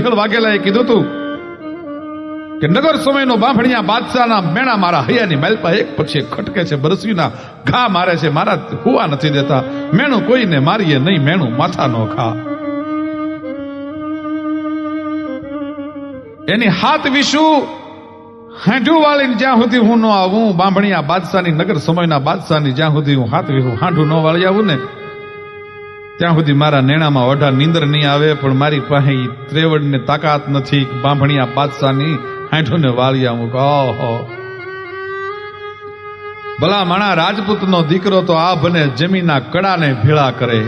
વિહળ વાઘેલાએ કીધું તું કે નગર સમયનો બાંભણિયા બાદશાહના મેણા મારા હૈયાની માલપા એક એક ખટકે છે, બરસીના ઘા મારે છે, મારા હુવા નથી દેતા, મેણું કોઈને મારીએ નહીં, મેણું માથા નો ખા. એની હાથ વિશુ હાંઢું વાળીને જ્યાં સુધી હું ન આવું, બાંભણિયા બાદશાહની, નગર સમયના બાદશાહની જ્યાં સુધી હું હાથ વિહું હાંઢું ન વાળી આવું ને ત્યાં સુધી મારા નેણામાં ઓઢા નીંદર નહીં આવે, પણ મારી પાસે ત્રેવડને તાકાત નથી. બાંભણિયા બાદશાહની હાંઠુને વાળી આવું ઓહો. ભલા માણા રાજપૂતનો દીકરો તો આ બને જમીનના કડાને ભેળા કરે.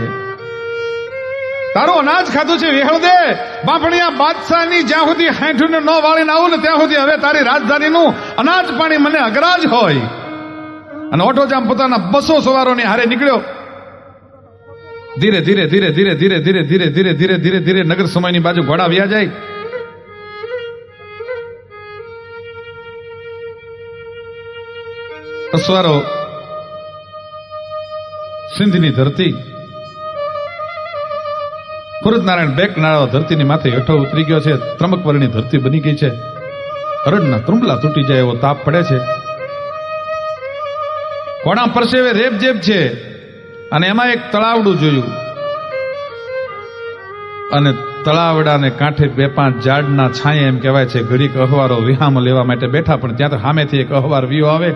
તારું અનાજ ખાધું છે વેહળ દે. બાંભણિયા બાદશાહની જ્યાં સુધી હાંઠુને ન વાળીને આવું ને ત્યાં સુધી હવે તારી રાજધાનીનું અનાજ પાણી મને અગરાજ હોય. અને ઓટો જામ પોતાના બસો સવારોની હારે નીકળ્યો. ધીરે ધીરે ધીરે ધીરે ધીરે ધીરે ધીરે ધીરે ધીરે ધીરે ધીરે નગર સમયની બાજુ ઘોડા વ્યા જાય અસવારો સિંધની ધરતી નારાયણ બેક નાળો ધરતીની માથે હેઠો ઉતરી ગયો છે ત્રમકવરની ધરતી બની ગઈ છે અરણના ત્રુંબલા તૂટી જાય એવો તાપ પડે છે કોણા પરસેવે રેપ જેબ છે અને એમાં એક તળાવડું જોયું. અને તળાવડાને કાંઠે બે પાંચ ઝાડના છાંયે એમ કહેવાય છે. ઘડીક અહવારો વિહામ લેવા માટે બેઠા પણ ત્યાં તો સામેથી એક અહવાર વ્યૂ આવે.